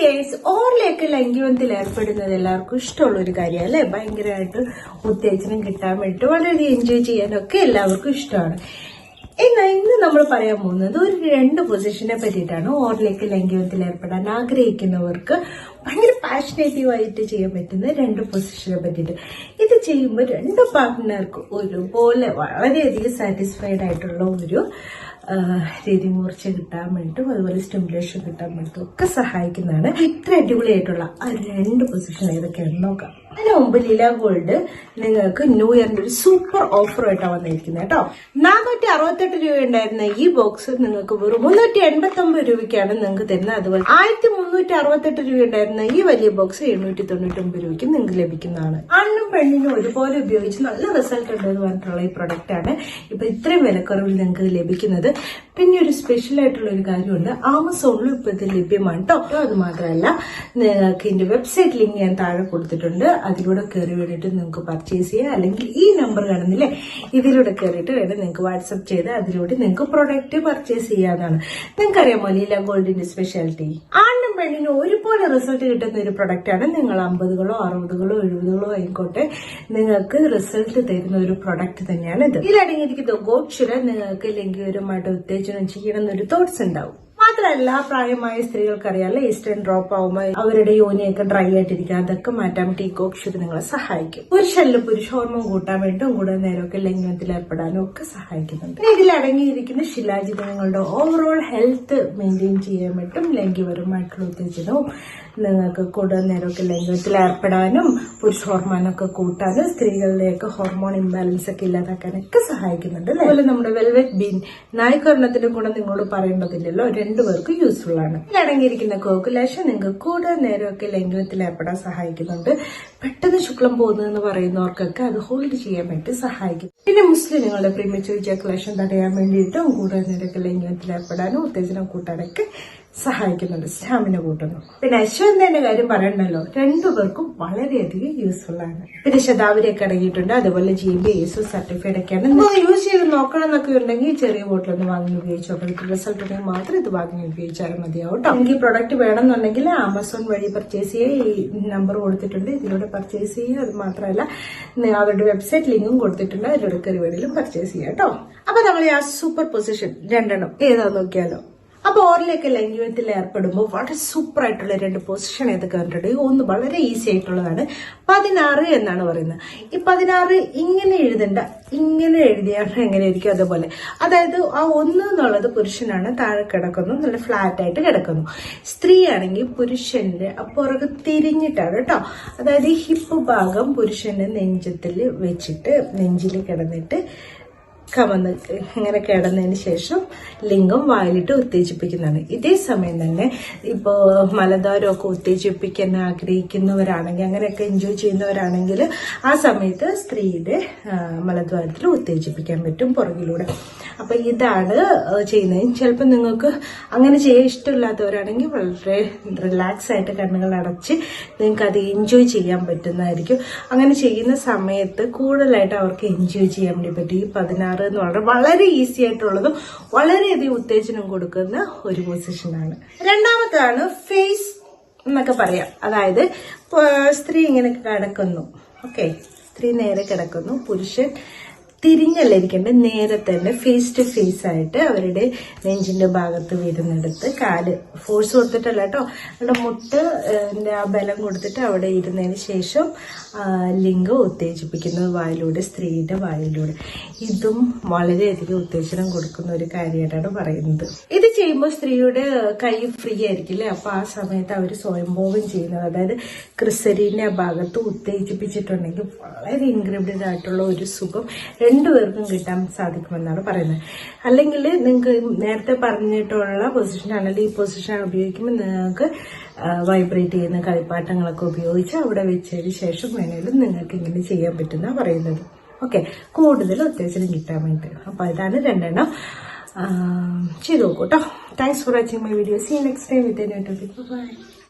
Guys ഓറിലേക്ക് ലൈംഗികത്തിൽ ഏർപ്പെടുന്നത് എല്ലാവർക്കും ഇഷ്ടമുള്ള ഒരു കാര്യമാണ് അല്ലെ? ഭയങ്കരമായിട്ട് ഉത്തേജനം കിട്ടാൻ വേണ്ടിയിട്ട് വളരെ എൻജോയ് ചെയ്യാനൊക്കെ എല്ലാവർക്കും ഇഷ്ടമാണ്. എന്നാൽ ഇന്ന് നമ്മൾ പറയാൻ പോകുന്നത് ഒരു രണ്ട് പൊസിഷനെ പറ്റിയിട്ടാണ് ഓറിലേക്ക് ലൈംഗികത്തിൽ ഏർപ്പെടാൻ ആഗ്രഹിക്കുന്നവർക്ക് ഭയങ്കര പാഷനേറ്റീവ് ആയിട്ട് ചെയ്യാൻ പറ്റുന്ന രണ്ട് പൊസിഷനെ പറ്റിയിട്ട്. ഇത് ചെയ്യുമ്പോൾ രണ്ട് പാർട്ട്ണർക്ക് ഒരുപോലെ വളരെയധികം സാറ്റിസ്ഫൈഡ് ആയിട്ടുള്ള ഒരു ആ, രീതി മൂർച്ച കിട്ടാൻ വേണ്ടിയിട്ടും അതുപോലെ സ്റ്റിമുലേഷൻ കിട്ടാൻ വേണ്ടിയിട്ടും ഒക്കെ സഹായിക്കുന്നതാണ്. ഇത്ര അടിപൊളിയായിട്ടുള്ള ആ രണ്ട് പൊസിഷൻ ഏതൊക്കെയാണെന്ന് നോക്കാം. അതിന് മുമ്പ് ലീല ഗോൾഡ് നിങ്ങൾക്ക് ന്യൂ ഇയറിന്റെ ഒരു സൂപ്പർ ഓഫറുമായിട്ടാണ് വന്നിരിക്കുന്നത് കേട്ടോ. നാനൂറ്റി അറുപത്തെട്ട് രൂപ ഉണ്ടായിരുന്ന ഈ ബോക്സ് നിങ്ങൾക്ക് വെറും മുന്നൂറ്റി എൺപത്തി ഒമ്പത് രൂപയ്ക്കാണ് നിങ്ങൾക്ക് തരുന്നത്. അതുപോലെ ആയിരത്തി മുന്നൂറ്റി അറുപത്തെട്ട് രൂപ ഉണ്ടായിരുന്ന ഈ വലിയ ബോക്സ് എണ്ണൂറ്റി തൊണ്ണൂറ്റി ഒമ്പത് രൂപയ്ക്ക് നിങ്ങൾക്ക് ലഭിക്കുന്നതാണ്. ആണിനും പെണ്ണിനും ഒരുപോലെ ഉപയോഗിച്ച് നല്ല റിസൾട്ട് ഉണ്ടെന്ന് പറഞ്ഞിട്ടുള്ള ഈ പ്രൊഡക്റ്റ് ആണ്. ഇപ്പൊ ഇത്രയും വിലക്കുറവിൽ നിങ്ങൾക്ക് ലഭിക്കുന്നത് പിന്നെ ഒരു സ്പെഷ്യൽ ആയിട്ടുള്ള ഒരു കാര്യമുണ്ട്. ആമസോണിലും ഇപ്പോൾ ഇത് ലഭ്യമാണ് കേട്ടോ അത് മാത്രമല്ല നിങ്ങൾക്ക് ഇതിന്റെ വെബ്സൈറ്റ് ലിങ്ക് ഞാൻ താഴെ കൊടുത്തിട്ടുണ്ട്. അതിലൂടെ കയറി വേണ്ടിയിട്ട് നിങ്ങൾക്ക് പർച്ചേസ് ചെയ്യാം. അല്ലെങ്കിൽ ഈ നമ്പർ കാണുന്നില്ലേ? ഇതിലൂടെ കയറിയിട്ട് വേണം നിങ്ങൾക്ക് വാട്സപ്പ് ചെയ്ത് അതിലൂടെ നിങ്ങൾക്ക് പ്രൊഡക്റ്റ് പർച്ചേസ് ചെയ്യാവുന്നതാണ്. നിങ്ങൾക്കറിയാമോ ലീല ഗോൾഡിന്റെ സ്പെഷ്യാലിറ്റി ആണിനും പെണ്ണിനും ഒരുപോലെ റിസൾട്ട് കിട്ടുന്ന ഒരു പ്രൊഡക്റ്റ് ആണ്. നിങ്ങൾ അമ്പതുകളോ അറുപതുകളോ എഴുപതുകളോ ആയിക്കോട്ടെ നിങ്ങൾക്ക് റിസൾട്ട് തരുന്ന ഒരു പ്രൊഡക്റ്റ് തന്നെയാണ് ഇത് ഇതിലടങ്ങിയിരിക്കുന്ന ഗോക്ഷുര നിങ്ങൾക്ക് ലംഘ്യപരമായിട്ട് ഉത്തേജനം ചെയ്യണം എന്നൊരു തോട്ട്സ് ഉണ്ടാവും. മാത്രമല്ല പ്രായമായ സ്ത്രീകൾക്കറിയാം അല്ലെ? ഈസ്റ്റേൺ ഡ്രോപ്പ് ആവുമ്പോൾ അവരുടെ യോനിയൊക്കെ ഡ്രൈ ആയിട്ടിരിക്കുക അതൊക്കെ മാറ്റാൻ ടീ ഈ നിങ്ങളെ സഹായിക്കും. പുരുഷനിൽ പുരുഷോർമ്മം കൂട്ടാൻ വേണ്ടിയും കൂടുതൽ നേരമൊക്കെ ലംഘനത്തിൽ ഏർപ്പെടാനും ഒക്കെ സഹായിക്കുന്നുണ്ട്. ഇതിൽ അടങ്ങിയിരിക്കുന്ന ശിലാജിത നിങ്ങളുടെ ഓവറോൾ ഹെൽത്ത് മെയിന്റെയിൻ ചെയ്യാൻ വേണ്ടിയിട്ടും ലൈംഗികപരമായിട്ടുള്ള ഉത്തേജനവും നിങ്ങൾക്ക് കൂടുതൽ നേരമൊക്കെ ലംഘനത്തിൽ ഏർപ്പെടാനും പുരുഷ ഹോർമോനൊക്കെ കൂട്ടാനും സ്ത്രീകളിലേക്ക് ഹോർമോൺ ഇംബാലൻസ് ഒക്കെ ഇല്ലാതാക്കാനൊക്കെ സഹായിക്കുന്നുണ്ട്? അതുപോലെ നമ്മുടെ വെൽവെറ്റ് ബീൻ നായ്ക്കരണത്തിന്റെ കൂടെ നിങ്ങളോട് പറയേണ്ടതില്ലല്ലോ. രണ്ടുപേർക്കും യൂസ്ഫുൾ ആണ്. അടങ്ങിയിരിക്കുന്ന കോക്കുലേഷൻ നിങ്ങൾക്ക് കൂടുതൽ നേരമൊക്കെ ലംഘനത്തിൽ ഏർപ്പെടാൻ സഹായിക്കുന്നുണ്ട്. പെട്ടെന്ന് ശുക്ലം പോകുന്നതെന്ന് പറയുന്നവർക്കൊക്കെ അത് ഹോൾഡ് ചെയ്യാൻ വേണ്ടി സഹായിക്കും. പിന്നെ മുസ്ലിങ്ങളുടെ പ്രീമിച്ചർ ഇജാക്കുലേഷൻ തടയാൻ വേണ്ടിയിട്ടും കൂടുതൽ നേരമൊക്കെ ലംഘനത്തിൽ ഏർപ്പെടാനും ഉത്തേജനം കൂട്ടാനൊക്കെ സഹായിക്കുന്നുണ്ട്. സ്റ്റാമിന കൂട്ടുന്നു. പിന്നെ അശ്വന്തന്റെ കാര്യം പറയണ്ടല്ലോ. രണ്ടുപേർക്കും വളരെയധികം യൂസ്ഫുൾ ആണ്. പിന്നെ ശതാവരി ഒക്കെ അടങ്ങിയിട്ടുണ്ട്. അതുപോലെ ജി ബി എസ് സർട്ടിഫൈഡ് ഒക്കെയാണ്. യൂസ് ചെയ്ത് നോക്കണം എന്നൊക്കെ ഉണ്ടെങ്കിൽ ചെറിയ ബോട്ടിലൊന്ന് വാങ്ങി ഉപയോഗിച്ചു അപ്പോൾ റിസൾട്ട് ഉണ്ടെങ്കിൽ മാത്രം ഇത് വാങ്ങി ഉപയോഗിച്ചാൽ മതിയാവും. കേട്ടോ. എനിക്ക് ഈ പ്രൊഡക്റ്റ് വേണമെന്നുണ്ടെങ്കിൽ ആമസോൺ വഴി പർച്ചേസ് ചെയ്യുക ഈ നമ്പർ കൊടുത്തിട്ടുണ്ട്. ഇതിലൂടെ പർച്ചേസ് ചെയ്യുക അത് മാത്രമല്ല അവരുടെ വെബ്സൈറ്റ് ലിങ്കും കൊടുത്തിട്ടുണ്ട്. കയറി വേണമെങ്കിലും പർച്ചേസ് ചെയ്യാം. കേട്ടോ. അപ്പൊ നമ്മൾ ആ സൂപ്പർ പൊസിഷൻ രണ്ടെണ്ണം ഏതാ നോക്കിയാലോ? അപ്പൊ ഓറിലേക്ക് ലംഘനത്തിൽ ഏർപ്പെടുമ്പോൾ വളരെ സൂപ്പർ ആയിട്ടുള്ള രണ്ട് പൊസിഷൻ ഏതൊക്കെ കണ്ടിട്ടുണ്ട്? ഒന്ന് വളരെ ഈസി ആയിട്ടുള്ളതാണ്. പതിനാറ് എന്നാണ് പറയുന്നത്. ഈ പതിനാറ് ഇങ്ങനെ എഴുതണ്ട ഇങ്ങനെ എഴുതിയാണ് എങ്ങനെയായിരിക്കും അതുപോലെ? അതായത് ആ ഒന്ന് എന്നുള്ളത് പുരുഷനാണ് താഴെ കിടക്കുന്നു നല്ല ഫ്ലാറ്റ് ആയിട്ട് കിടക്കുന്നു. സ്ത്രീ ആണെങ്കിൽ പുരുഷന്റെ പുറകെ തിരിഞ്ഞിട്ടാണ് കേട്ടോ. അതായത് ഹിപ്പ് ഭാഗം പുരുഷന്റെ നെഞ്ചത്തിൽ വെച്ചിട്ട് നെഞ്ചിൽ കിടന്നിട്ട് കമന്ന് ഇങ്ങനെ കിടന്നതിന് ശേഷം ലിംഗം വായിലിട്ട് ഉത്തേജിപ്പിക്കുന്നതാണ്. ഇതേ സമയം തന്നെ ഇപ്പോൾ മലദ്വാരമൊക്കെ ഉത്തേജിപ്പിക്കാൻ ആഗ്രഹിക്കുന്നവരാണെങ്കിൽ അങ്ങനെയൊക്കെ എൻജോയ് ചെയ്യുന്നവരാണെങ്കിൽ ആ സമയത്ത് സ്ത്രീയുടെ മലദ്വാരത്തിൽ ഉത്തേജിപ്പിക്കാൻ പറ്റും പുറകിലൂടെ. അപ്പം ഇതാണ് ചെയ്യുന്നത്. ചിലപ്പോൾ നിങ്ങൾക്ക് അങ്ങനെ ചെയ്യാൻ ഇഷ്ടമില്ലാത്തവരാണെങ്കിൽ വളരെ റിലാക്സ് ആയിട്ട് കണ്ണുകൾ അടച്ച് നിങ്ങൾക്ക് അത് എൻജോയ് ചെയ്യാൻ പറ്റുന്നതായിരിക്കും. അങ്ങനെ ചെയ്യുന്ന സമയത്ത് കൂടുതലായിട്ട് അവർക്ക് എൻജോയ് ചെയ്യാൻ വേണ്ടി പറ്റും. ഈ പതിനാറ് എന്ന് പറഞ്ഞാൽ വളരെ ഈസി ആയിട്ടുള്ളതും വളരെയധികം ഉത്തേജനം കൊടുക്കുന്ന ഒരു പൊസിഷനാണ് രണ്ടാമത്താണ് ഫേസ് എന്നൊക്കെ പറയാം. അതായത് സ്ത്രീ ഇങ്ങനെ കിടക്കുന്നു. ഓക്കെ സ്ത്രീ നേരെ കിടക്കുന്നു. പുരുഷൻ തിരിഞ്ഞല്ല ഇരിക്കേണ്ടത്? നേരെ തന്നെ ഫേസ് ടു ഫേസ് ആയിട്ട് അവരുടെ നെഞ്ചിന്റെ ഭാഗത്ത് വരുന്നെടുത്ത് കാൽ ഫോഴ്സ് കൊടുത്തിട്ടല്ല കേട്ടോ അവിടെ മുട്ട് ആ ബലം കൊടുത്തിട്ട് അവിടെ ഇരുന്നതിന് ശേഷം ലിംഗം ഉത്തേജിപ്പിക്കുന്നത് വായിലൂടെ സ്ത്രീയുടെ വായിലൂടെ. ഇതും വളരെയധികം ഉത്തേജനം കൊടുക്കുന്ന ഒരു കാര്യമായിട്ടാണ് പറയുന്നത്. ഇത് ചെയ്യുമ്പോൾ സ്ത്രീയുടെ കൈ ഫ്രീ ആയിരിക്കില്ലേ? അപ്പോൾ ആ സമയത്ത് അവർ സ്വയംഭോഗം ചെയ്യുന്നത്. അതായത് ക്രിസരീന്റെ ആ ഭാഗത്ത് ഉത്തേജിപ്പിച്ചിട്ടുണ്ടെങ്കിൽ വളരെ ഇൻക്രിപ്റ്റഡ് ആയിട്ടുള്ള ഒരു സുഖം. രണ്ടുപേർക്കും കിട്ടാൻ സാധിക്കുമെന്നാണ് പറയുന്നത്. അല്ലെങ്കിൽ നിങ്ങൾക്ക് നേരത്തെ പറഞ്ഞിട്ടുള്ള പൊസിഷൻ അല്ലെങ്കിൽ ഈ പൊസിഷൻ ഉപയോഗിക്കുമ്പോൾ നിങ്ങൾക്ക് വൈബ്രേറ്റ് ചെയ്യുന്ന കളിപ്പാട്ടങ്ങളൊക്കെ ഉപയോഗിച്ച് അവിടെ വെച്ചതിന് ശേഷം വേണേലും നിങ്ങൾക്ക് ഇങ്ങനെ ചെയ്യാൻ പറ്റുന്ന പറയുന്നത്. ഓക്കെ കൂടുതൽ ഉത്തേജനം കിട്ടാൻ വേണ്ടി. അപ്പൊ ഇതാണ് രണ്ടെണ്ണം. ചെയ്ത് നോക്കൂ കേട്ടോ thanks for watching my video see next time with bye